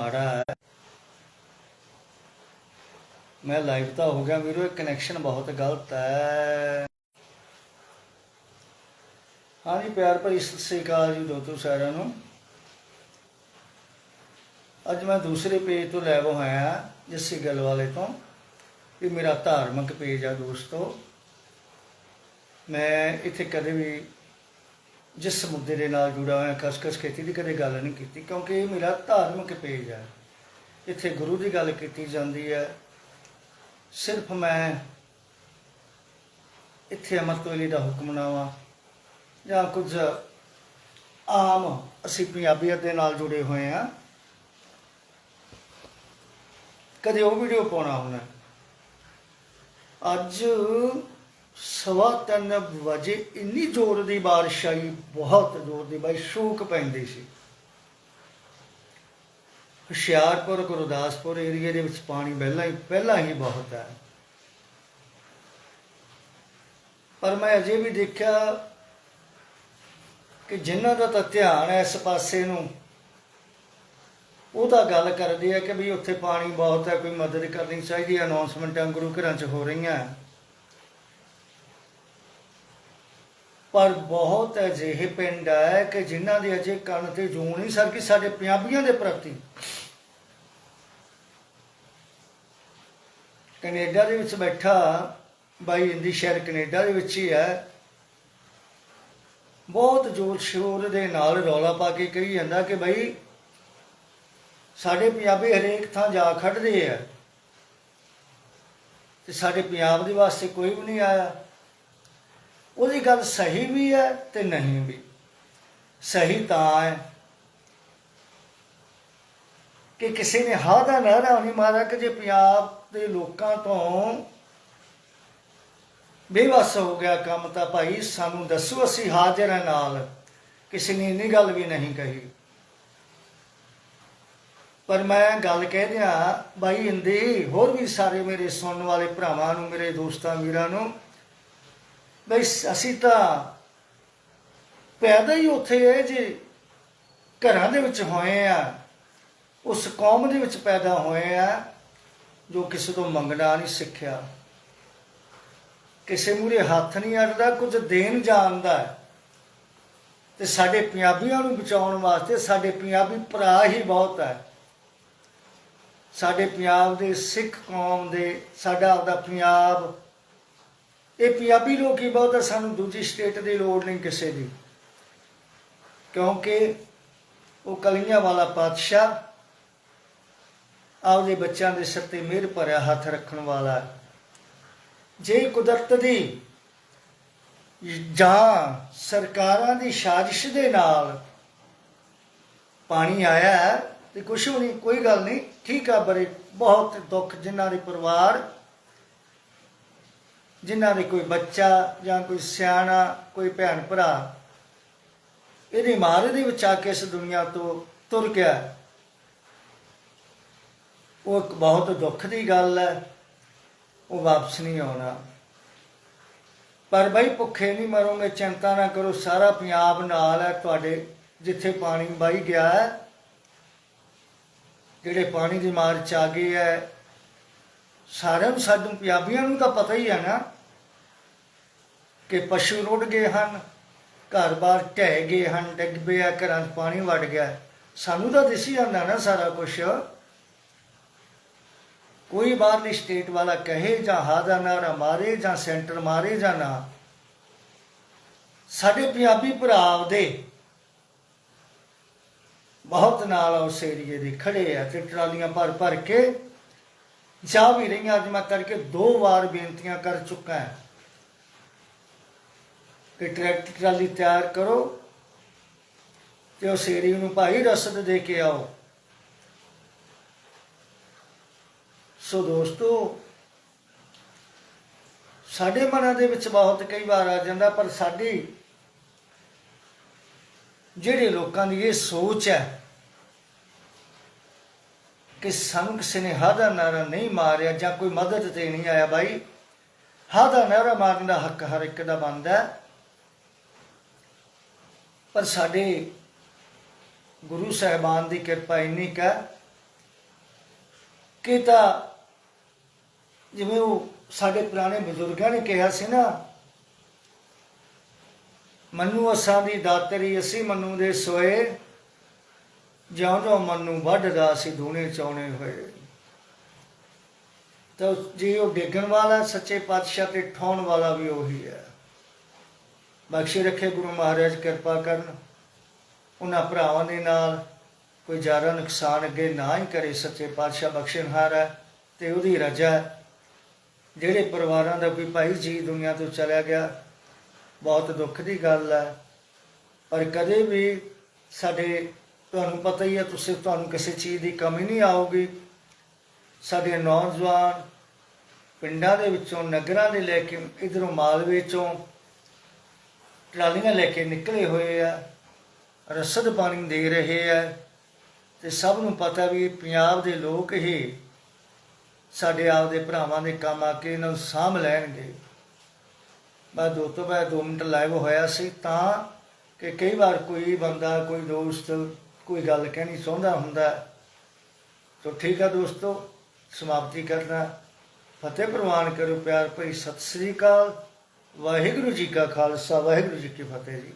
ਮਾੜਾ ਹੈ। ਮੈਂ ਲਾਈਵ ਤਾਂ ਹੋ ਗਿਆ ਵੀਰੋ, ਇਹ ਕਨੈਕਸ਼ਨ ਬਹੁਤ ਗਲਤ ਹੈ। ਹਾਂਜੀ ਪਿਆਰ ਭਰੀ ਸਤਿ ਸ੍ਰੀ ਅਕਾਲ ਜੀ ਦੋਸਤੋ ਸਾਰਿਆਂ ਨੂੰ। ਅੱਜ ਮੈਂ ਦੂਸਰੇ ਪੇਜ ਤੋਂ ਲੈਵ ਹੋਇਆ, ਜੱਸੀ ਗੱਲ ਵਾਲੇ ਤੋਂ ਇਹ ਮੇਰਾ ਧਾਰਮਿਕ ਪੇਜ ਆ ਦੋਸਤੋ। ਮੈਂ ਇੱਥੇ ਕਦੇ ਵੀ ਜਿਸ ਮੁੱਦੇ ਦੇ ਨਾਲ ਜੁੜਾ ਹੋਇਆ ਖਸਖਸ ਖੇਤੀ ਦੀ ਕਦੇ ਗੱਲ ਨਹੀਂ ਕੀਤੀ, ਕਿਉਂਕਿ ਇਹ ਮੇਰਾ ਧਾਰਮਿਕ ਪੇਜ ਹੈ। ਇੱਥੇ ਗੁਰੂ ਦੀ ਗੱਲ ਕੀਤੀ ਜਾਂਦੀ ਹੈ। ਸਿਰਫ ਮੈਂ ਇੱਥੇ ਅਮਰਤ ਵੇਲੇ ਦਾ ਹੁਕਮਨਾਮਾ ਜਾਂ ਕੁਝ ਆਮ ਅਸੀਂ ਪੰਜਾਬੀਅਤ ਦੇ ਨਾਲ ਜੁੜੇ ਹੋਏ ਆ ਕਦੇ ਉਹ ਵੀਡੀਓ ਪਾਉਣਾ ਹੁੰਦਾ ਅੱਜ ਸਵਾ ਤਿੰਨ ਵਜੇ ਇੰਨੀ ਜ਼ੋਰ ਦੀ ਬਾਰਿਸ਼ ਆਈ, ਬਹੁਤ ਜ਼ੋਰ ਦੀ ਬਾਈ ਸ਼ੂਕ ਪੈਂਦੀ ਸੀ। ਹੁਸ਼ਿਆਰਪੁਰ, ਗੁਰਦਾਸਪੁਰ ਏਰੀਏ ਦੇ ਵਿੱਚ ਪਾਣੀ ਪਹਿਲਾਂ ਹੀ ਪਹਿਲਾਂ ਹੀ ਬਹੁਤ ਹੈ। ਪਰ ਮੈਂ ਅਜੇ ਵੀ ਦੇਖਿਆ ਕਿ ਜਿਨ੍ਹਾਂ ਦਾ ਤਾਂ ਧਿਆਨ ਹੈ ਇਸ ਪਾਸੇ ਨੂੰ, ਉਹ ਤਾਂ ਗੱਲ ਕਰਦੇ ਆ ਕਿ ਵੀ ਉੱਥੇ ਪਾਣੀ ਬਹੁਤ ਹੈ, ਕੋਈ ਮਦਦ ਕਰਨੀ ਚਾਹੀਦੀ ਹੈ ਅਨਾਉਂਸਮੈਂਟਾਂ ਗੁਰੂ ਘਰਾਂ 'ਚ ਹੋ ਰਹੀਆਂ। ਪਰ ਬਹੁਤ ਅਜਿਹੇ ਪਿੰਡ ਹੈ ਕਿ ਜਿਨ੍ਹਾਂ ਦੇ ਅਜੇ ਕੰਨ ਤੇ ਜੂੰ ਨਹੀਂ ਸਰ ਸਾਡੇ ਪੰਜਾਬੀਆਂ ਦੇ ਪ੍ਰਤੀ। ਕੈਨੇਡਾ ਦੇ ਵਿੱਚ ਬੈਠਾ ਬਾਈ ਇੰਦੀ ਸ਼ਹਿਰ ਕੈਨੇਡਾ ਦੇ ਵਿੱਚ ਹੀ ਹੈ। ਬਹੁਤ ਜ਼ੋਰ ਸ਼ੋਰ ਦੇ ਨਾਲ ਰੌਲਾ ਪਾ ਕੇ ਕਹੀ ਜਾਂਦਾ ਕਿ ਭਾਈ ਸਾਡੇ ਪੰਜਾਬੀ ਹਰੇਕ ਥਾਂ ਜਾ ਖੜਦੇ ਆ। ਤੇ ਸਾਡੇ ਪੰਜਾਬ ਦੇ ਵਾਸਤੇ ਕੋਈ ਵੀ ਨਹੀਂ ਆਇਆ। ਉਹਦੀ ਗੱਲ ਸਹੀ ਵੀ ਹੈ ਤੇ ਨਹੀਂ ਵੀ। ਸਹੀ ਤਾਂ ਹੈ ਕਿ ਕਿਸੇ ਨੇ ਹਾਂ ਦਾ ਨਾਰਾ ਨਹੀਂ ਮਾਰਿਆ ਕਿ ਜੇ ਪੰਜਾਬ ਦੇ ਲੋਕਾਂ ਤੋਂ ਬੇਵਸ ਹੋ ਗਿਆ ਕੰਮ ਤਾਂ ਭਾਈ ਸਾਨੂੰ ਦੱਸੋ ਅਸੀਂ ਹਾਜ਼ਰ ਹਾਂ ਨਾਲ। ਕਿਸੇ ਨੇ ਇੰਨੀ ਗੱਲ ਵੀ ਨਹੀਂ ਕਹੀ। ਪਰ ਮੈਂ ਗੱਲ ਕਹਿ ਦਿਆਂ ਬਾਈ ਇੰਦੀ ਹੋਰ ਵੀ ਸਾਰੇ ਮੇਰੇ ਸੁਣਨ ਵਾਲੇ ਭਰਾਵਾਂ ਨੂੰ, ਮੇਰੇ ਦੋਸਤਾਂ ਵੀਰਾਂ ਨੂੰ ਬਈ ਅਸੀਂ ਤਾਂ ਪੈਦਾ ਹੀ ਉੱਥੇ ਹੈ ਜੇ। ਘਰਾਂ ਦੇ ਵਿੱਚ ਹੋਏ ਆ। ਉਸ ਕੌਮ ਦੇ ਵਿੱਚ ਪੈਦਾ ਹੋਏ ਆ, ਜੋ ਕਿਸੇ ਤੋਂ ਮੰਗਣਾ ਨਹੀਂ ਸਿੱਖਿਆ। ਕਿਸੇ ਮੂਰੇ ਹੱਥ ਨਹੀਂ ਅੜਦਾ ਕੁਝ ਦੇਣ ਜਾਣਦਾ ਤੇ ਸਾਡੇ ਪੰਜਾਬੀਆਂ ਨੂੰ ਬਚਾਉਣ ਵਾਸਤੇ ਸਾਡੇ ਪੰਜਾਬੀ ਭਰਾ ਹੀ ਬਹੁਤ ਹੈ। ਸਾਡੇ ਪੰਜਾਬ ਦੇ ਸਿੱਖ ਕੌਮ ਦੇ, ਸਾਡਾ ਆਪਦਾ ਪੰਜਾਬ ਇਹ ਪੰਜਾਬੀ ਲੋਕ ਬਹੁਤ ਹੈ ਸਾਨੂੰ ਦੂਜੀ ਸਟੇਟ ਦੀ ਲੋੜ ਨਹੀਂ ਕਿਸੇ ਦੀ। ਕਿਉਂਕਿ ਉਹ ਕਲੀਆਂ ਵਾਲਾ ਪਾਤਸ਼ਾਹ ਆਪਦੇ ਬੱਚਿਆਂ ਦੇ ਸਿਰ ਤੇ ਮਿਹਰ ਭਰਿਆ ਹੱਥ ਰੱਖਣ ਵਾਲਾ ਜੇ ਕੁਦਰਤ ਦੀ ਜਾਂ ਸਰਕਾਰਾਂ ਦੀ ਸਾਜ਼ਿਸ਼ ਦੇ ਨਾਲ ਪਾਣੀ ਆਇਆ ਹੈ, ਤੇ ਕੁਛ ਵੀ ਨਹੀਂ, ਕੋਈ ਗੱਲ ਨਹੀਂ, ਠੀਕ ਆ ਬੜੇ, ਬਹੁਤ ਦੁੱਖ ਜਿਨ੍ਹਾਂ ਦੇ ਪਰਿਵਾਰ ਜਿਨ੍ਹਾਂ ਦੇ ਕੋਈ ਬੱਚਾ ਜਾਂ ਕੋਈ ਸਿਆਣਾ, ਕੋਈ ਭੈਣ ਭਰਾ, ਇਹਦੀ ਮਾਰ ਦੇ ਵਿੱਚ ਆ ਕੇ ਇਸ ਦੁਨੀਆ ਤੋਂ ਤੁਰ ਗਿਆ ਉਹ ਇੱਕ ਬਹੁਤ ਦੁੱਖ ਦੀ ਗੱਲ ਹੈ, ਉਹ ਵਾਪਸ ਨਹੀਂ ਆਉਣਾ। ਪਰ ਬਈ ਭੁੱਖੇ ਨਹੀਂ ਮਰੋਗੇ, ਚਿੰਤਾ ਨਾ ਕਰੋ, ਸਾਰਾ ਪੰਜਾਬ ਨਾਲ ਹੈ ਤੁਹਾਡੇ, ਜਿੱਥੇ ਪਾਣੀ ਵਹੀ ਗਿਆ ਹੈ, ਜਿਹੜੇ ਪਾਣੀ ਦੀ ਮਾਰ ਚ ਆ ਗਏ ਹੈ ਸਾਰਿਆਂ ਨੂੰ ਸਾਨੂੰ ਪੰਜਾਬੀਆਂ ਨੂੰ ਤਾਂ ਪਤਾ ਹੀ ਹੈ ਨਾ ਕਿ ਪਸ਼ੂ ਰੁੜ ਗਏ ਹਨ ਘਰ-ਬਾਰ ਢਹਿ ਗਏ ਹਨ, ਡਿੱਗ ਪਿਆ, ਘਰਾਂ 'ਚ ਪਾਣੀ ਵੜ ਗਿਆ। ਸਾਨੂੰ ਤਾਂ ਦਿਸੀ ਜਾਂਦਾ ਨਾ ਸਾਰਾ ਕੁਝ ਕੋਈ ਬਾਹਰਲੀ ਸਟੇਟ ਵਾਲਾ ਕਹੇ ਜਾਂ ਹਾਦਾ ਨਾਰਾ ਮਾਰੇ ਜਾਂ ਸੈਂਟਰ ਮਾਰੇ ਜਾਂ ਨਾ। ਸਾਡੇ ਪੰਜਾਬੀ ਭਰਾ ਦੇ ਬਹੁਤ ਨਾਲ ਉਸ ਏਰੀਏ ਦੇ ਖੜੇ ਆ ਤੇ ਟਰਾਲੀਆਂ ਭਰ ਭਰ ਕੇ ਜਾ ਵੀ ਰਹੀਆਂ, ਅੱਜ ਮੈਂ ਕਰਕੇ ਦੋ ਵਾਰ ਬੇਨਤੀਆਂ ਕਰ ਚੁੱਕਾ ਹਾਂ ਕਿ ਟਰੈਕਟਰ ਟਰਾਲੀ ਤਿਆਰ ਕਰੋ ਤੇ ਉਸ ਏਰੀਏ ਨੂੰ ਭਾਈ ਰਸਦ ਦੇ ਕੇ ਆਓ। ਸੋ ਦੋਸਤੋ, ਸਾਡੇ ਮਨਾਂ ਦੇ ਵਿੱਚ ਬਹੁਤ ਕਈ ਵਾਰ ਆ ਜਾਂਦਾ, ਪਰ ਸਾਡੀ ਜਿਹੜੇ ਲੋਕਾਂ ਦੀ ਇਹ ਸੋਚ ਹੈ ਕਿ ਸਾਨੂੰ ਕਿਸੇ ਨੇ ਹਾਦਾ ਨਾਰਾ ਨਹੀਂ ਮਾਰਿਆ ਜਾਂ ਕੋਈ ਮਦਦ ਤੇ ਨਹੀਂ ਆਇਆ ਬਾਈ। ਹਾਦਾ ਨਾਰਾ ਮਾਰਨ ਦਾ ਹੱਕ ਹਰ ਇੱਕ ਦਾ ਬਣਦਾ ਪਰ ਸਾਡੇ ਗੁਰੂ ਸਾਹਿਬਾਨ ਦੀ ਕਿਰਪਾ ਇੰਨੀ ਕੁ ਹੈ ਕਿ ਤਾਂ ਜਿਵੇਂ ਉਹ ਸਾਡੇ ਪੁਰਾਣੇ ਬਜ਼ੁਰਗਾਂ ਨੇ ਕਿਹਾ ਸੀ ਨਾ, ਮੰਨੂ ਅਸਾਂ ਦੀ ਦਾਤਰੀ, ਅਸੀਂ ਮੰਨੂ ਦੇ ਸੋਏ। ਜਿਉਂ ਜਿਉਂ ਨੂੰ ਵੱਢਦਾ ਸੀ ਧੂਣੇ ਚੌਣੇ ਹੋਏ। ਤਾਂ ਜੇ ਉਹ ਡੇਗਣ ਵਾਲਾ ਸੱਚੇ ਪਾਤਸ਼ਾਹ ਤੇ ਠਾਉਣ ਵਾਲਾ ਵੀ ਉਹੀ ਹੈ। ਬਖਸ਼ੀ ਰੱਖੇ ਗੁਰੂ ਮਹਾਰਾਜ ਕਿਰਪਾ ਕਰਨ। ਉਹਨਾਂ ਭਰਾਵਾਂ ਦੇ ਨਾਲ ਕੋਈ ਜ਼ਿਆਦਾ ਨੁਕਸਾਨ ਅੱਗੇ ਨਾ ਹੀ ਕਰੇ ਸੱਚੇ ਪਾਤਸ਼ਾਹ ਬਖਸ਼ਣਹਾਰ ਹੈ ਤੇ ਉਹਦੀ ਰਜਾ ਜਿਹੜੇ ਪਰਿਵਾਰਾਂ ਦਾ ਕੋਈ ਭਾਈ ਜੀ ਦੁਨੀਆ ਤੋਂ ਚਲਿਆ ਗਿਆ, ਬਹੁਤ ਦੁੱਖ ਦੀ ਗੱਲ ਹੈ। ਪਰ ਕਦੇ ਵੀ ਸਾਡੇ ਤੁਹਾਨੂੰ ਪਤਾ ਹੀ ਹੈ, ਤੁਸੀਂ ਤੁਹਾਨੂੰ ਕਿਸੇ ਚੀਜ਼ ਦੀ ਕਮੀ ਨਹੀਂ ਆਊਗੀ। ਸਾਡੇ ਨੌਜਵਾਨ ਪਿੰਡਾਂ ਦੇ ਵਿੱਚੋਂ, ਨਗਰਾਂ ਦੇ ਲੈ ਕੇ, ਇਧਰੋਂ ਮਾਲਵੇ ਚੋਂ ਟਰਾਲੀਆਂ ਲੈ ਕੇ ਨਿਕਲੇ ਹੋਏ ਆ, ਰਸਦ ਪਾਣੀ ਦੇ ਰਹੇ ਆ। ਤੇ ਸਭ ਨੂੰ ਪਤਾ ਵੀ ਪੰਜਾਬ ਦੇ ਲੋਕ ਹੀ ਸਾਡੇ ਆਪ ਦੇ ਭਰਾਵਾਂ ਦੇ ਕੰਮ ਆ ਕੇ ਇਹਨਾਂ ਨੂੰ ਸਾਂਭ ਲੈਣਗੇ। ਮੈਂ ਦੋ ਤੋਂ ਬਾਅਦ ਦੋ ਮਿੰਟ ਲਾਈਵ ਹੋਇਆ ਸੀ, ਤਾਂ ਕਿ ਕਈ ਵਾਰ ਕੋਈ ਬੰਦਾ, ਕੋਈ ਦੋਸਤ ਕੋਈ ਗੱਲ ਕਹਿਣੀ ਚਾਹੁੰਦਾ ਹੁੰਦਾ, ਤਾਂ ਠੀਕ ਆ ਦੋਸਤੋ, ਸਮਾਪਤੀ ਕਰਨਾ ਫਤਿਹ ਪ੍ਰਵਾਨ ਕਰੋ ਪਿਆਰ ਭਰੀ। ਸਤਿ ਸ੍ਰੀ ਅਕਾਲ। ਵਾਹਿਗੁਰੂ ਜੀ ਕਾ ਖਾਲਸਾ। ਵਾਹਿਗੁਰੂ ਜੀ ਕੀ ਫਤਿਹ ਜੀ।